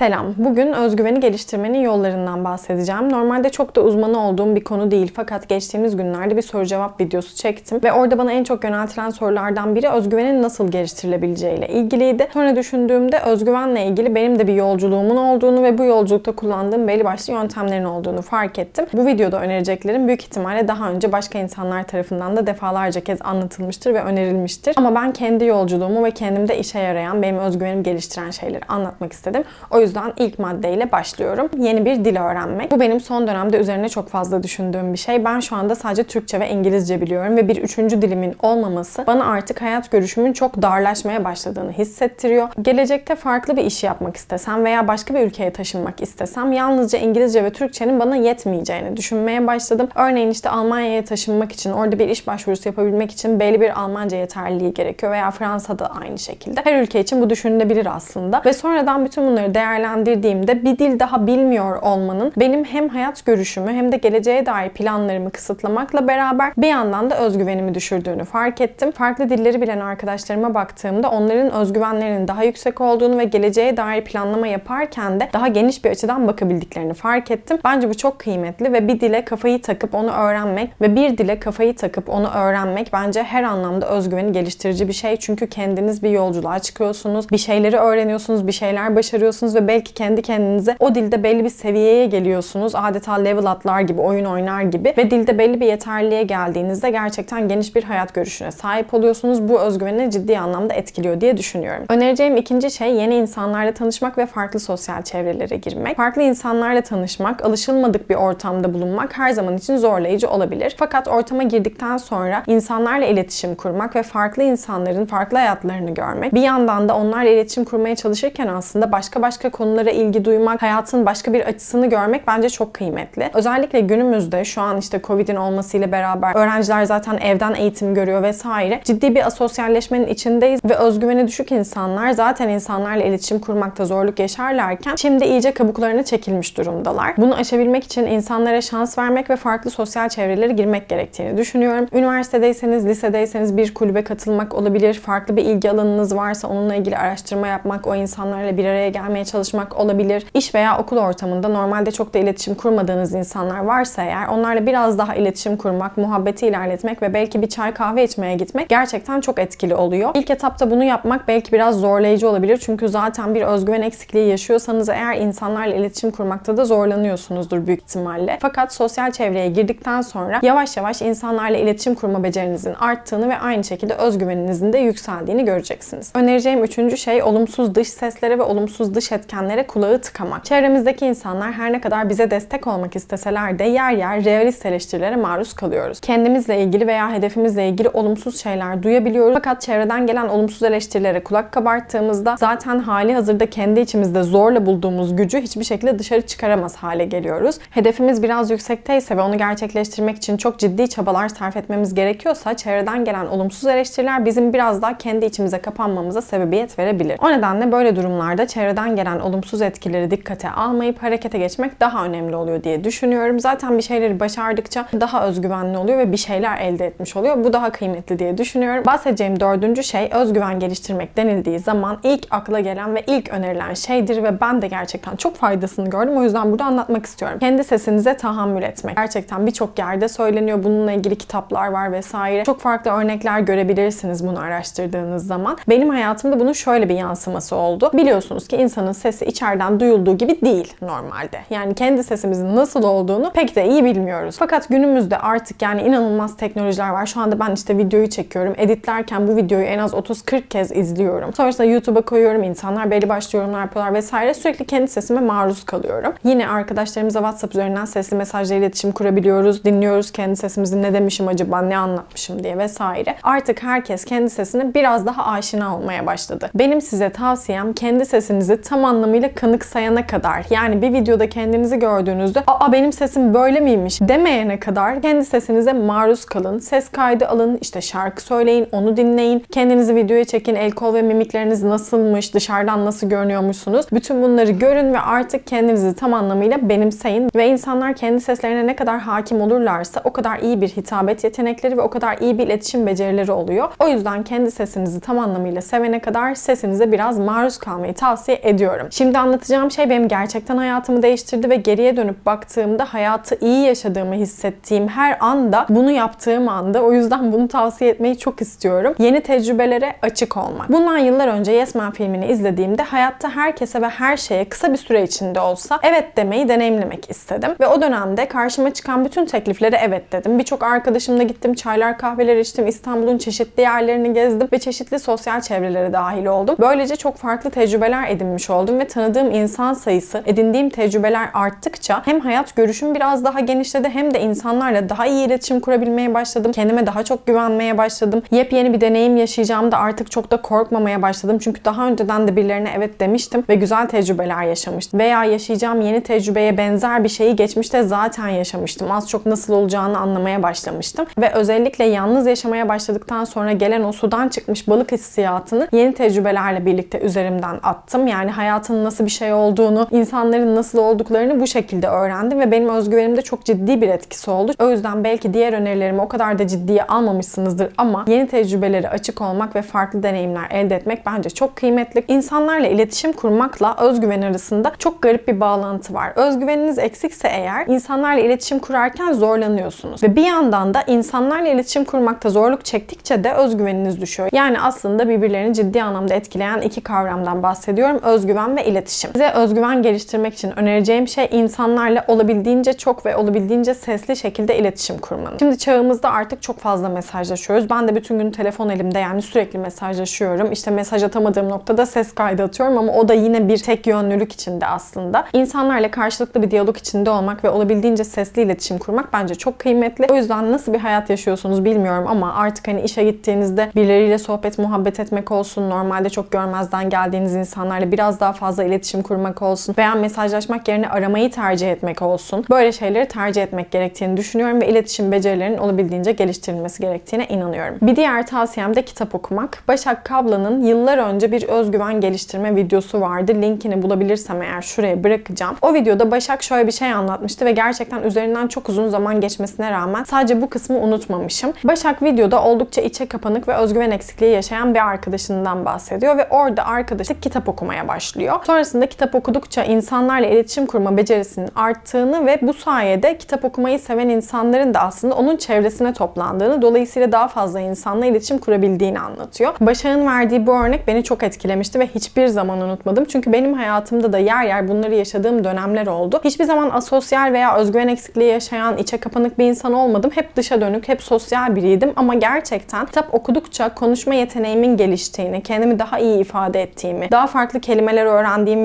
Selam. Bugün özgüveni geliştirmenin yollarından bahsedeceğim. Normalde çok da uzmanı olduğum bir konu değil fakat geçtiğimiz günlerde bir soru cevap videosu çektim ve orada bana en çok yöneltilen sorulardan biri özgüvenin nasıl geliştirilebileceğiyle ilgiliydi. Sonra düşündüğümde özgüvenle ilgili benim de bir yolculuğumun olduğunu ve bu yolculukta kullandığım belli başlı yöntemlerin olduğunu fark ettim. Bu videoda önereceklerim büyük ihtimalle daha önce başka insanlar tarafından da defalarca kez anlatılmıştır ve önerilmiştir. Ama ben kendi yolculuğumu ve kendimde işe yarayan, benim özgüvenimi geliştiren şeyleri anlatmak istedim. O yüzden ilk maddeyle başlıyorum. Yeni bir dil öğrenmek. Bu benim son dönemde üzerine çok fazla düşündüğüm bir şey. Ben şu anda sadece Türkçe ve İngilizce biliyorum ve bir üçüncü dilimin olmaması bana artık hayat görüşümün çok darlaşmaya başladığını hissettiriyor. Gelecekte farklı bir iş yapmak istesem veya başka bir ülkeye taşınmak istesem yalnızca İngilizce ve Türkçenin bana yetmeyeceğini düşünmeye başladım. Örneğin işte Almanya'ya taşınmak için, orada bir iş başvurusu yapabilmek için belli bir Almanca yeterliliği gerekiyor veya Fransa'da aynı şekilde. Her ülke için bu düşünülebilir aslında. Ve sonradan bütün bunları değerlendirdiğimde bir dil daha bilmiyor olmanın benim hem hayat görüşümü hem de geleceğe dair planlarımı kısıtlamakla beraber bir yandan da özgüvenimi düşürdüğünü fark ettim. Farklı dilleri bilen arkadaşlarıma baktığımda onların özgüvenlerinin daha yüksek olduğunu ve geleceğe dair planlama yaparken de daha geniş bir açıdan bakabildiklerini fark ettim. Bence bu çok kıymetli ve bir dile kafayı takıp onu öğrenmek ve bir dile kafayı takıp onu öğrenmek bence her anlamda özgüveni geliştirici bir şey. Çünkü kendiniz bir yolculuğa çıkıyorsunuz, bir şeyleri öğreniyorsunuz, bir şeyler başarıyorsunuz ve belki kendi kendinize o dilde belli bir seviyeye geliyorsunuz. Adeta level atlar gibi, oyun oynar gibi ve dilde belli bir yeterliliğe geldiğinizde gerçekten geniş bir hayat görüşüne sahip oluyorsunuz. Bu özgüveni ciddi anlamda etkiliyor diye düşünüyorum. Önereceğim ikinci şey yeni insanlarla tanışmak ve farklı sosyal çevrelere girmek. Farklı insanlarla tanışmak, alışılmadık bir ortamda bulunmak her zaman için zorlayıcı olabilir. Fakat ortama girdikten sonra insanlarla iletişim kurmak ve farklı insanların farklı hayatlarını görmek, bir yandan da onlarla iletişim kurmaya çalışırken aslında başka başka konulara ilgi duymak, hayatın başka bir açısını görmek bence çok kıymetli. Özellikle günümüzde şu an işte Covid'in olmasıyla beraber öğrenciler zaten evden eğitim görüyor vesaire. Ciddi bir asosyalleşmenin içindeyiz ve özgüveni düşük insanlar zaten insanlarla iletişim kurmakta zorluk yaşarlarken şimdi iyice kabuklarına çekilmiş durumdalar. Bunu aşabilmek için insanlara şans vermek ve farklı sosyal çevrelere girmek gerektiğini düşünüyorum. Üniversitedeyseniz, lisedeyseniz bir kulübe katılmak olabilir. Farklı bir ilgi alanınız varsa onunla ilgili araştırma yapmak, o insanlarla bir araya gelmeye çalışmak olabilir. İş veya okul ortamında normalde çok da iletişim kurmadığınız insanlar varsa eğer onlarla biraz daha iletişim kurmak, muhabbeti ilerletmek ve belki bir çay kahve içmeye gitmek gerçekten çok etkili oluyor. İlk etapta bunu yapmak belki biraz zorlayıcı olabilir. Çünkü zaten bir özgüven eksikliği yaşıyorsanız eğer insanlarla iletişim kurmakta da zorlanıyorsunuzdur büyük ihtimalle. Fakat sosyal çevreye girdikten sonra yavaş yavaş insanlarla iletişim kurma becerinizin arttığını ve aynı şekilde özgüveninizin de yükseldiğini göreceksiniz. Önereceğim üçüncü şey olumsuz dış seslere ve olumsuz dış etkenlere kulağı tıkamak. Çevremizdeki insanlar her ne kadar bize destek olmak isteseler de yer yer realist eleştirilere maruz kalıyoruz. Kendimizle ilgili veya hedefimizle ilgili olumsuz şeyler duyabiliyoruz. Fakat çevreden gelen olumsuz eleştirilere kulak kabarttığımızda zaten hali hazırda kendi içimizde zorla bulduğumuz gücü hiçbir şekilde dışarı çıkaramaz hale geliyoruz. Hedefimiz biraz yüksekteyse ve onu gerçekleştirmek için çok ciddi çabalar sarf etmemiz gerekiyorsa çevreden gelen olumsuz eleştiriler bizim biraz daha kendi içimize kapanmamıza sebebiyet verebilir. O nedenle böyle durumlarda çevreden gelen olumsuz etkileri dikkate almayıp harekete geçmek daha önemli oluyor diye düşünüyorum. Zaten bir şeyleri başardıkça daha özgüvenli oluyor ve bir şeyler elde etmiş oluyor. Bu daha kıymetli diye düşünüyorum. Bahsedeceğim dördüncü şey özgüven geliştirmek denildiği zaman ilk akla gelen ve ilk önerilen şeydir ve ben de gerçekten çok faydasını gördüm. O yüzden burada anlatmak istiyorum. Kendi sesinize tahammül etmek. Gerçekten birçok yerde söyleniyor. Bununla ilgili kitaplar var vesaire. Çok farklı örnekler görebilirsiniz bunu araştırdığınız zaman. Benim hayatımda bunun şöyle bir yansıması oldu. Biliyorsunuz ki insanın sesi içeriden duyulduğu gibi değil normalde. Yani kendi sesimizin nasıl olduğunu pek de iyi bilmiyoruz. Fakat günümüzde artık yani inanılmaz teknolojiler var. Şu anda ben işte videoyu çekiyorum. Editlerken bu videoyu en az 30-40 kez izliyorum. Sonrasında YouTube'a koyuyorum. İnsanlar belli başlı yorumlar yapıyorlar vesaire. Sürekli kendi sesime maruz kalıyorum. Yine arkadaşlarımıza WhatsApp üzerinden sesli mesajla iletişim kurabiliyoruz. Dinliyoruz kendi sesimizi ne demişim acaba, ne anlatmışım diye vesaire. Artık herkes kendi sesine biraz daha aşina olmaya başladı. Benim size tavsiyem kendi sesinizi tam anlamıyla kanıksayana kadar yani bir videoda kendinizi gördüğünüzde aa benim sesim böyle miymiş demeyene kadar kendi sesinize maruz kalın. Ses kaydı alın, işte şarkı söyleyin, onu dinleyin. Kendinizi videoya çekin, el kol ve mimikleriniz nasılmış, dışarıdan nasıl görünüyormuşsunuz. Bütün bunları görün ve artık kendinizi tam anlamıyla benimseyin. Ve insanlar kendi seslerine ne kadar hakim olurlarsa o kadar iyi bir hitabet yetenekleri ve o kadar iyi bir iletişim becerileri oluyor. O yüzden kendi sesinizi tam anlamıyla sevene kadar sesinize biraz maruz kalmayı tavsiye ediyorum. Şimdi anlatacağım şey benim gerçekten hayatımı değiştirdi ve geriye dönüp baktığımda hayatı iyi yaşadığımı hissettiğim her anda bunu yaptığım anda o yüzden bunu tavsiye etmeyi çok istiyorum. Yeni tecrübelere açık olmak. Bundan yıllar önce Yes Man filmini izlediğimde hayatta herkese ve her şeye kısa bir süre içinde olsa evet demeyi deneyimlemek istedim. Ve o dönemde karşıma çıkan bütün tekliflere evet dedim. Birçok arkadaşımla gittim, çaylar kahveler içtim, İstanbul'un çeşitli yerlerini gezdim ve çeşitli sosyal çevrelere dahil oldum. Böylece çok farklı tecrübeler edinmiş oldum ve tanıdığım insan sayısı, edindiğim tecrübeler arttıkça hem hayat görüşüm biraz daha genişledi hem de insanlarla daha iyi iletişim kurabilmeye başladım. Kendime daha çok güvenmeye başladım. Yepyeni bir deneyim yaşayacağım da artık çok da korkmamaya başladım. Çünkü daha önceden de birilerine evet demiştim ve güzel tecrübeler yaşamıştım. Veya yaşayacağım yeni tecrübeye benzer bir şeyi geçmişte zaten yaşamıştım. Az çok nasıl olacağını anlamaya başlamıştım. Ve özellikle yalnız yaşamaya başladıktan sonra gelen o sudan çıkmış balık hissiyatını yeni tecrübelerle birlikte üzerimden attım. Yani hayatın nasıl bir şey olduğunu, insanların nasıl olduklarını bu şekilde öğrendim ve benim özgüvenimde çok ciddi bir etkisi oldu. O yüzden belki diğer önerilerimi o kadar da ciddiye almamışsınızdır ama yeni tecrübelere açık olmak ve farklı deneyimler elde etmek bence çok kıymetli. İnsanlarla iletişim kurmakla özgüven arasında çok garip bir bağlantı var. Özgüveniniz eksikse eğer insanlarla iletişim kurarken zorlanıyorsunuz. Ve bir yandan da insanlarla iletişim kurmakta zorluk çektikçe de özgüveniniz düşüyor. Yani aslında birbirlerini ciddi anlamda etkileyen iki kavramdan bahsediyorum. Özgüven ve iletişim. Size özgüven geliştirmek için önereceğim şey insanlarla olabildiğince çok ve olabildiğince sesli şekilde iletişim kurmanız. Şimdi çağımızda artık çok fazla mesajlaşıyoruz. Ben de bütün gün telefon elimde yani sürekli mesajlaşıyorum. İşte mesaj atamadığım noktada ses kaydı atıyorum ama o da yine bir tek yönlülük içinde aslında. İnsanlarla karşılıklı bir diyalog içinde olmak ve olabildiğince sesli iletişim kurmak bence çok kıymetli. O yüzden nasıl bir hayat yaşıyorsunuz bilmiyorum ama artık hani işe gittiğinizde birileriyle sohbet, muhabbet etmek olsun, normalde çok görmezden geldiğiniz insanlarla biraz daha fazla iletişim kurmak olsun veya mesajlaşmak yerine aramayı tercih etmek olsun. Böyle şeyleri tercih etmek gerektiğini düşünüyorum ve iletişim becerilerinin olabildiğince geliştirilmesi gerektiğine inanıyorum. Bir diğer tavsiyem de kitap okumak. Başak Kabla'nın yıllar önce bir özgüven geliştirme videosu vardı. Linkini bulabilirsem eğer şuraya bırakacağım. O videoda Başak şöyle bir şey anlatmıştı ve gerçekten üzerinden çok uzun zaman geçmesine rağmen sadece bu kısmı unutmamışım. Başak videoda oldukça içe kapanık ve özgüven eksikliği yaşayan bir arkadaşından bahsediyor ve orada arkadaşı kitap okumaya başlıyor. Sonrasında kitap okudukça insanlarla iletişim kurma becerisinin arttığını ve bu sayede kitap okumayı seven insanların da aslında onun çevresine toplandığını, dolayısıyla daha fazla insanla iletişim kurabildiğini anlatıyor. Başak'ın verdiği bu örnek beni çok etkilemişti ve hiçbir zaman unutmadım. Çünkü benim hayatımda da yer yer bunları yaşadığım dönemler oldu. Hiçbir zaman asosyal veya özgüven eksikliği yaşayan, içe kapanık bir insan olmadım. Hep dışa dönük, hep sosyal biriydim ama gerçekten kitap okudukça konuşma yeteneğimin geliştiğini, kendimi daha iyi ifade ettiğimi, daha farklı kelimeler öğrendiğimi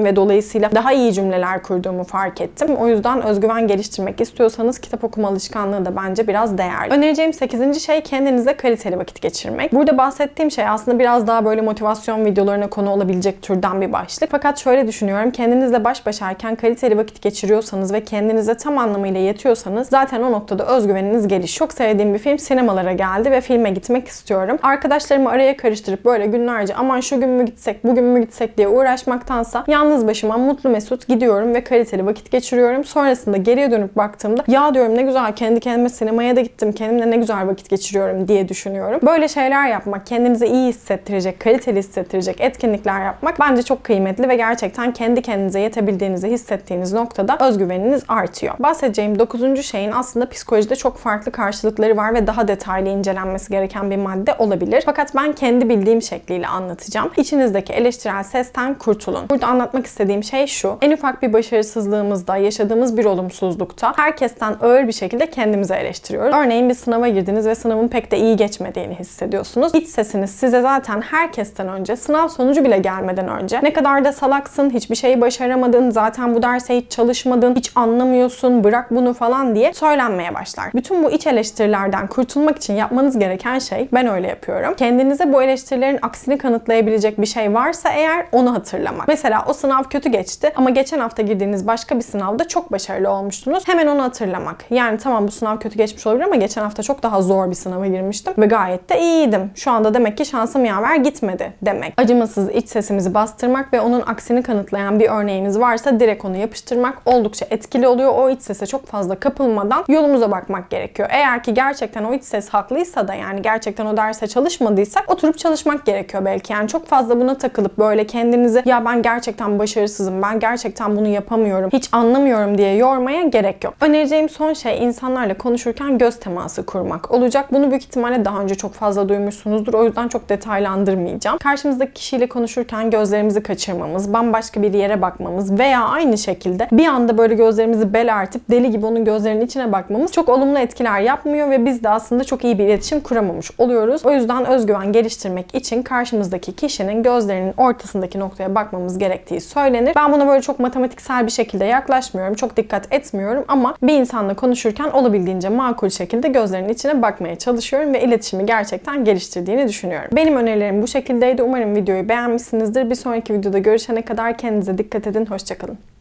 ve dolayısıyla daha iyi cümleler kurduğumu fark ettim. O yüzden özgüven geliştirmek istiyorsanız kitap okuma alışkanlığı da bence biraz değerli. Önereceğim 8. şey kendinize kaliteli vakit geçirmek. Burada bahsettiğim şey aslında biraz daha böyle motivasyon videolarına konu olabilecek türden bir başlık. Fakat şöyle düşünüyorum. Kendinizle baş başayken kaliteli vakit geçiriyorsanız ve kendinize tam anlamıyla yetiyorsanız zaten o noktada özgüveniniz geliş. Çok sevdiğim bir film sinemalara geldi ve filme gitmek istiyorum. Arkadaşlarımı araya karıştırıp böyle günlerce aman şu gün mü gitsek, bugün mü gitsek diye uğraşmaktansa yalnız başıma mutlu mesut gidiyorum ve kaliteli vakit geçiriyorum. Sonrasında geriye dönüp baktığımda ya diyorum ne güzel kendi kendime sinemaya da gittim. Kendimle ne güzel vakit geçiriyorum diye düşünüyorum. Böyle şeyler yapmak, kendinize iyi hissettirecek, kaliteli hissettirecek etkinlikler yapmak bence çok kıymetli ve gerçekten kendi kendinize yetebildiğinizi hissettiğiniz noktada özgüveniniz artıyor. Bahsedeceğim 9. şeyin aslında psikolojide çok farklı karşılıkları var ve daha detaylı incelenmesi gereken bir madde olabilir. Fakat ben kendi bildiğim şekliyle anlatacağım. İçinizdeki eleştirel sesten kurtulun. Burada anlatmak istediğim şey şu. En ufak bir başarısızlığımızda, yaşadığımız bir olumsuzlukta herkesten ağır bir şekilde kendimizi eleştiriyoruz. Örneğin bir sınava girdiniz ve sınavın pek de iyi geçmediğini hissediyorsunuz. İç sesiniz size zaten herkesten önce, sınav sonucu bile gelmeden önce ne kadar da salaksın, hiçbir şeyi başaramadın, zaten bu derse hiç çalışmadın, hiç anlamıyorsun, bırak bunu falan diye söylenmeye başlar. Bütün bu iç eleştirilerden kurtulmak için yapmanız gereken şey, ben öyle yapıyorum. Kendinize bu eleştirilerin aksini kanıtlayabilecek bir şey varsa eğer onu hatırlamak. Mesela o sınav kötü geçti ama geçen hafta girdiğiniz başka bir sınavda çok başarılı olmuştunuz. Hemen onu hatırlamak. Yani tamam bu sınav kötü geçmiş olabilir ama geçen hafta çok daha zor bir sınava girmiştim ve gayet de iyiydim. Şu anda demek ki şansım yaver gitmedi demek. Acımasız iç sesimizi bastırmak ve onun aksini kanıtlayan bir örneğiniz varsa direkt onu yapıştırmak oldukça etkili oluyor. O iç sese çok fazla kapılmadan yolumuza bakmak gerekiyor. Eğer ki gerçekten o iç ses haklıysa da yani gerçekten o derse çalışmadıysak oturup çalışmak gerekiyor belki. Yani çok fazla buna takılıp böyle kendinizi ya ben gerçekten başarısızım, ben gerçekten bunu yapamıyorum, hiç anlamıyorum diye yormaya gerek yok. Önereceğim son şey insanlarla konuşurken göz teması kurmak olacak. Bunu büyük ihtimalle daha önce çok fazla duymuşsunuzdur. O yüzden çok detaylandırmayacağım. Karşımızdaki kişiyle konuşurken gözlerimizi kaçırmamız, bambaşka bir yere bakmamız veya aynı şekilde bir anda böyle gözlerimizi belertip deli gibi onun gözlerinin içine bakmamız çok olumlu etkiler yapmıyor ve biz de aslında çok iyi bir iletişim kuramamış oluyoruz. O yüzden özgüven geliştirmek için karşımızdaki kişinin gözlerinin ortasındaki noktaya bakmamız gerektiği söylenir. Ben buna böyle çok matematiksel bir şekilde yaklaşmıyorum. Çok dikkat etmiyorum ama bir insanla konuşurken olabildiğince makul şekilde gözlerinin içine bakmaya çalışıyorum ve iletişimi gerçekten geliştirdiğini düşünüyorum. Benim önerilerim bu şekildeydi. Umarım videoyu beğenmişsinizdir. Bir sonraki videoda görüşene kadar kendinize dikkat edin. Hoşçakalın.